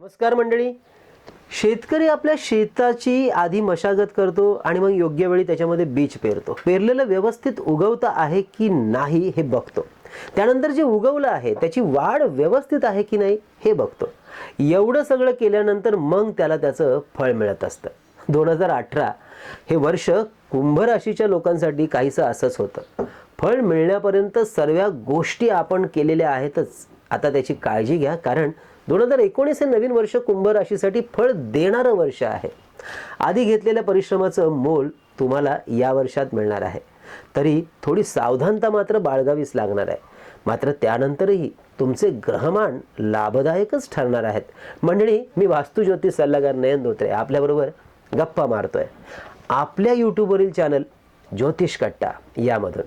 नमस्कार मंडळी. शेतकरी आपल्या शेताची आधी मशागत करतो आणि मग योग्य वेळी त्याच्यामध्ये बीज पेरतो. पेरलेलं व्यवस्थित उगवतं आहे की नाही हे बघतो. त्यानंतर जे उगवलं आहे त्याची वाढ व्यवस्थित आहे की नाही हे बघतो. एवढं सगळं केल्यानंतर मग त्याला त्याचं फळ मिळत असतं. दोन हजार अठरा हे वर्ष कुंभ राशीच्या लोकांसाठी काहीसं असंच होतं. फळ मिळण्यापर्यंत सर्व गोष्टी आपण केलेल्या आहेतच. आता त्याची काळजी घ्या कारण दोन हजार एकोणीस हे नवीन वर्ष कुंभ राशीसाठी फळ देणारं वर्ष आहे. आधी घेतलेल्या परिश्रमाचं मोल तुम्हाला या वर्षात मिळणार आहे. तरी थोडी सावधानता मात्र बाळगावीच लागणार आहे. मात्र त्यानंतरही तुमचे ग्रहमान लाभदायकच ठरणार आहेत. मंडळी मी वास्तुज्योतिष सल्लागार नयन धोत्रे आपल्याबरोबर गप्पा मारतोय. आपल्या यूट्यूबवरील चॅनल ज्योतिष कट्टा यामधून.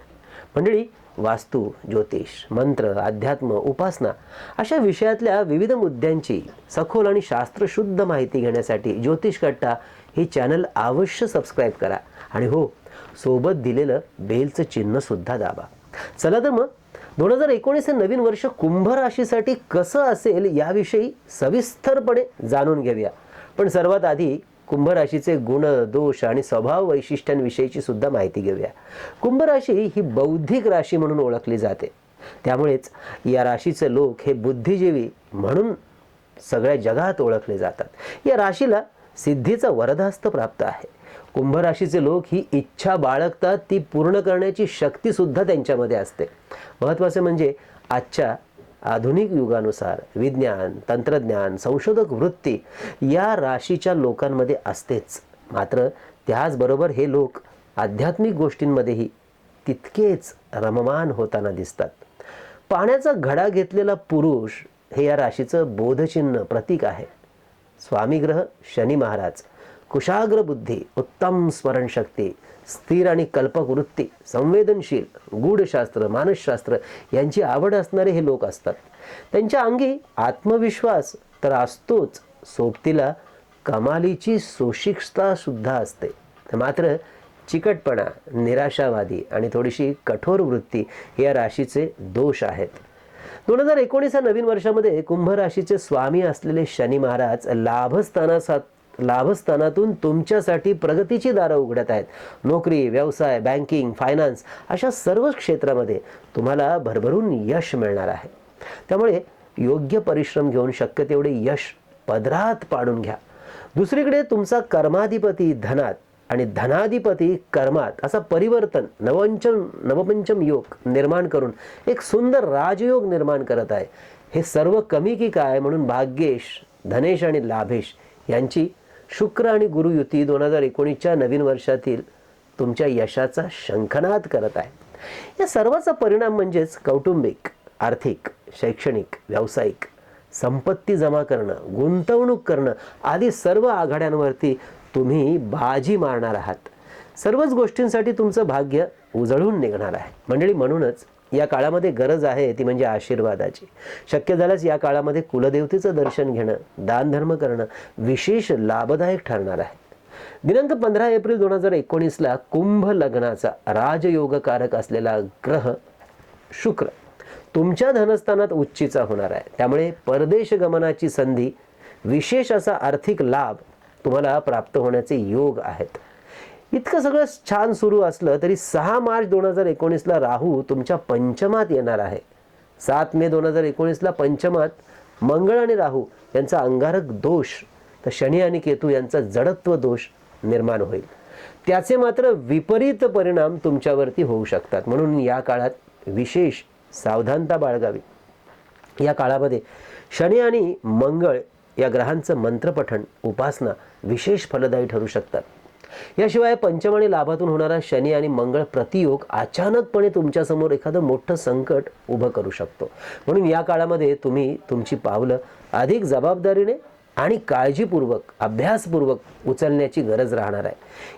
मंडळी वास्तू ज्योतिष मंत्र अध्यात्म उपासना अशा विषयातल्या विविध मुद्द्यांची सखोल आणि शास्त्रशुद्ध माहिती घेण्यासाठी ज्योतिष कट्टा हे चॅनल अवश्य सबस्क्राईब करा. आणि हो सोबत दिलेलं बेलचं चिन्ह सुद्धा दाबा. चला तर मग दोन हजार एकोणीस हे नवीन वर्ष कुंभ राशीसाठी कसं असेल याविषयी सविस्तरपणे जाणून घेऊया. पण सर्वात आधी कुंभ राशीचे गुण दोष आणि स्वभाव वैशिष्ट्यांविषयीची सुद्धा माहिती घेऊया. कुंभ राशी ही बौद्धिक राशी म्हणून ओळखली जाते. त्यामुळेच या राशीचे लोक हे बुद्धिजीवी म्हणून सगळ्या जगात ओळखले जातात. या राशीला सिद्धीचा वरदास्त प्राप्त आहे. कुंभ राशीचे लोक ही इच्छा बाळगतात ती पूर्ण करण्याची शक्ती सुद्धा त्यांच्यामध्ये असते. महत्त्वाचे म्हणजे आजच्या आधुनिक युगानुसार विज्ञान तंत्रज्ञान संशोधक वृत्ती या राशीच्या लोकांमध्ये असतेच. मात्र त्याचबरोबर हे लोक आध्यात्मिक गोष्टींमध्येही तितकेच रममान होताना दिसतात. पाण्याचा घडा घेतलेला पुरुष हे या राशीचं बोधचिन्ह प्रतीक आहे. स्वामीग्रह शनी महाराज कुशाग्र बुद्धी उत्तम स्मरणशक्ती स्थिर आणि कल्पक वृत्ती संवेदनशील गूढशास्त्र मानसशास्त्र यांची आवड असणारे हे लोक असतात. त्यांच्या अंगी आत्मविश्वास तर असतोच सोबतीला कमालीची सोशिकता सुद्धा असते. मात्र चिकटपणा निराशावादी आणि थोडीशी कठोर वृत्ती या राशीचे दोष आहेत. दोन हजार एकोणीस या नवीन वर्षामध्ये कुंभ राशीचे स्वामी असलेले शनी महाराज लाभस्थानासात लाभस्थानातून तुमच्यासाठी प्रगतीची दारं उघडत आहेत. नोकरी व्यवसाय बँकिंग फायनान्स अशा सर्व क्षेत्रामध्ये तुम्हाला भरभरून यश मिळणार आहे. त्यामुळे योग्य परिश्रम घेऊन शक्य तेवढे यश पदरात पाडून घ्या. दुसरीकडे तुमचा कर्माधिपती धनात आणि धनाधिपती कर्मात असा परिवर्तन नवंचम नवपंचम योग निर्माण करून एक सुंदर राजयोग निर्माण करत आहे. हे सर्व कमी की काय म्हणून भाग्येश धनेश आणि लाभेश यांची शुक्र आणि गुरु युती दोन हजार एकोणीसच्या नवीन वर्षातील तुमच्या यशाचा शंखनाद करत आहे. या सर्वाचा परिणाम म्हणजेच कौटुंबिक आर्थिक शैक्षणिक व्यावसायिक संपत्ती जमा करणं गुंतवणूक करणं आदी सर्व आघाड्यांवरती तुम्ही बाजी मारणार आहात. सर्वच गोष्टींसाठी तुमचं भाग्य उजळून निघणार आहे. मंडळी म्हणूनच या काळामध्ये गरज आहे ती म्हणजे आशीर्वादाची. शक्य झाल्यास या काळामध्ये कुलदेवतेचं दर्शन घेणं दानधर्म करणं विशेष लाभदायक ठरणार आहे. दिनांक पंधरा एप्रिल दोन हजार एकोणीसला कुंभ लग्नाचा राजयोगकारक असलेला ग्रह शुक्र तुमच्या धनस्थानात उच्चीचा होणार आहे. त्यामुळे परदेश गमनाची संधी विशेष असा आर्थिक लाभ तुम्हाला प्राप्त होण्याचे योग आहेत. इतकं सगळं छान सुरू असलं तरी सहा मार्च दोन हजार एकोणीसला राहू तुमच्या पंचमात येणार आहे. सात मे दोन हजार एकोणीसला पंचमात मंगळ आणि राहू यांचा अंगारक दोष तर शनी आणि केतू यांचा जडत्व दोष निर्माण होईल. त्याचे मात्र विपरीत परिणाम तुमच्यावरती होऊ शकतात. म्हणून या काळात विशेष सावधानता बाळगावी. या काळामध्ये शनी आणि मंगळ या ग्रहांचं मंत्रपठण उपासना विशेष फलदायी ठरू शकतात. याशिवाय पंचम आणि लाभातून होणारा शनी आणि मंगळ प्रतियोग अचानकपणे तुमच्यासमोर एखादं मोठं संकट उभं करू शकतो. म्हणून या काळामध्ये तुम्ही तुमची पावलं अधिक जबाबदारीने आणि काळजीपूर्वक अभ्यासपूर्वक उचलण्याची गरज राहणार आहे.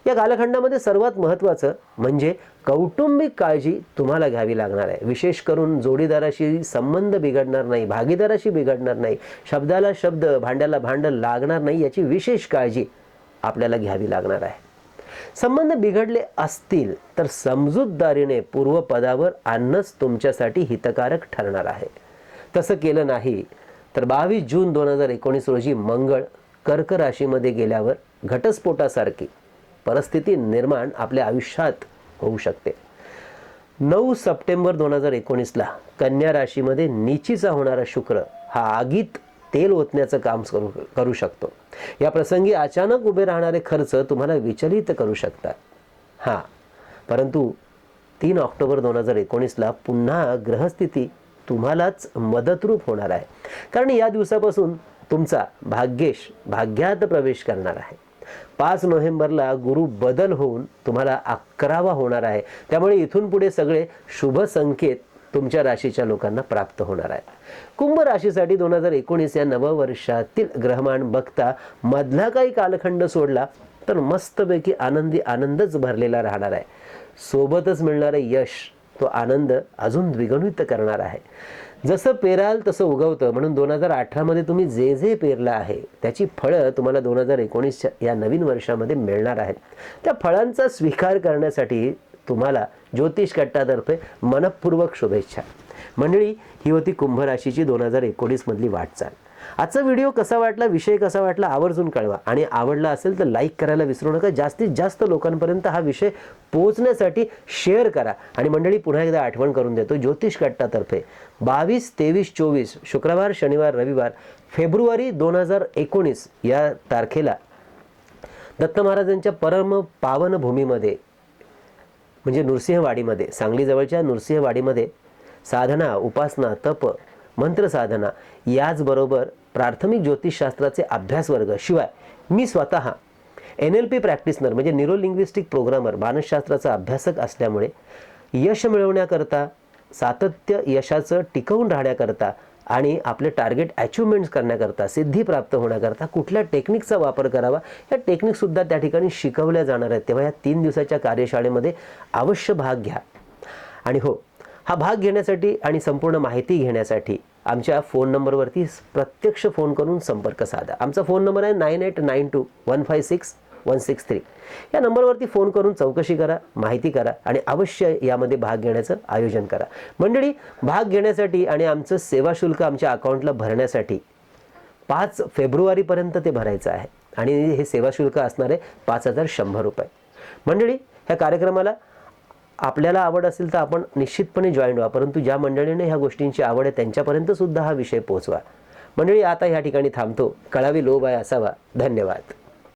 या कालखंडामध्ये सर्वात महत्त्वाचं म्हणजे कौटुंबिक काळजी तुम्हाला घ्यावी लागणार आहे. विशेष करून जोडीदाराशी संबंध बिघडणार नाही भागीदाराशी बिघडणार नाही शब्दाला शब्द भांड्याला भांड लागणार नाही याची विशेष काळजी आपल्याला घ्यावी लागणार आहे. संबंध बिघडले असतील तर समजूतदारीने पूर्वपदावर आणणंच तुमच्यासाठी हितकारक ठरणार आहे. तसं केलं नाही तर बावीस जून दोन हजार एकोणीस रोजी मंगळ कर्क राशीमध्ये गेल्यावर घटस्फोटासारखी परिस्थिती निर्माण आपल्या आयुष्यात होऊ शकते. नऊ सप्टेंबर दोन हजार एकोणीसला कन्या राशीमध्ये नीचीचा होणारा शुक्र हा आगीत तेल ओतण्याचं काम करू करू शकतो. या प्रसंगी अचानक उभे राहणारे खर्च तुम्हाला विचलित करू शकतात. हां परंतु तीन ऑक्टोबर दोन हजार एकोणीसला पुन्हा ग्रहस्थिती तुम्हालाच मदतरूप होणार आहे. कारण या दिवसापासून तुमचा भाग्येश भाग्यात प्रवेश करणार आहे. पाच नोव्हेंबरला गुरु बदल होऊन तुम्हाला अकरावा होणार आहे. त्यामुळे इथून पुढे सगळे शुभ संकेत तुमच्या राशीच्या लोकांना प्राप्त होणार आहे कुंभ राशीसाठी दोन हजार एकोणीस या नववर्षातील ग्रहमान बघता मधला काही कालखंड सोडला तर मस्तपैकी आनंदी आनंदच भरलेला राहणार आहे. सोबतच मिळणारं यश तो आनंद अजून द्विगणित करणार आहे. जसं पेराल तसं उगवतं. म्हणून दोन हजार अठरामध्ये तुम्ही जे जे पेरलं आहे त्याची फळं तुम्हाला दोन हजार एकोणीसच्या या नवीन वर्षामध्ये मिळणार आहेत. त्या फळांचा स्वीकार करण्यासाठी तुम्हाला ज्योतिष कट्टातर्फे मनपूर्वक शुभेच्छा. मंडळी ही होती कुंभ राशीची दोन हजार एकोणीसमधली वाटचाल. आजचा व्हिडिओ कसा वाटला विषय कसा वाटला आवर्जून कळवा. आणि आवडला असेल तर लाईक करायला विसरू नका. जास्तीत जास्त लोकांपर्यंत हा विषय पोहोचण्यासाठी शेअर करा. आणि मंडळी पुन्हा एकदा आठवण करून देतो ज्योतिष कट्टातर्फे बावीस तेवीस चोवीस शुक्रवार शनिवार रविवार फेब्रुवारी दोन हजार एकोणीस या तारखेला दत्त महाराजांच्या परम पावन भूमीमध्ये म्हणजे नृसिंहवाडीमध्ये सांगलीजवळच्या नृसिंहवाडीमध्ये साधना उपासना तप मंत्रसाधना याचबरोबर प्राथमिक ज्योतिषशास्त्राचे अभ्यास वर्ग. शिवाय मी स्वतः एन एल पी प्रॅक्टिसनर म्हणजे न्यूरोलिंग्विस्टिक प्रोग्रामर मानसशास्त्राचा अभ्यासक असल्यामुळे यश मिळवण्याकरता सातत्य यशाचं टिकवून राहण्याकरता आणि आपले टार्गेट अचिव्हमेंट्स करण्याकरता सिद्धी प्राप्त होण्याकरता कुठल्या टेक्निकचा वापर करावा या टेक्निकसुद्धा त्या ठिकाणी शिकवल्या जाणार आहेत. तेव्हा या तीन दिवसाच्या कार्यशाळेमध्ये अवश्य भाग घ्या. आणि हो हा भाग घेण्यासाठी आणि संपूर्ण माहिती घेण्यासाठी आमच्या फोन नंबरवरती प्रत्यक्ष फोन करून संपर्क साधा. आमचा फोन नंबर आहे nine eight nine two one five six one six three या नंबरवरती फोन करून चौकशी करा माहिती करा आणि अवश्य यामध्ये भाग घेण्याचं आयोजन करा मंडळी भाग घेण्यासाठी आणि आमचं सेवा शुल्क आमच्या अकाउंटला भरण्यासाठी पाच फेब्रुवारीपर्यंत ते भरायचं आहे आणि हे सेवा शुल्क असणार आहे पाच हजार शंभर रुपये मंडळी ह्या कार्यक्रमाला आपल्याला आवड असेल तर आपण निश्चितपणे जॉईन व्हा परंतु ज्या मंडळीने ह्या गोष्टींची आवड आहे त्यांच्यापर्यंत सुद्धा हा विषय पोहोचवा मंडळी आता ह्या ठिकाणी थांबतो कळावी लोभ आहे असावा धन्यवाद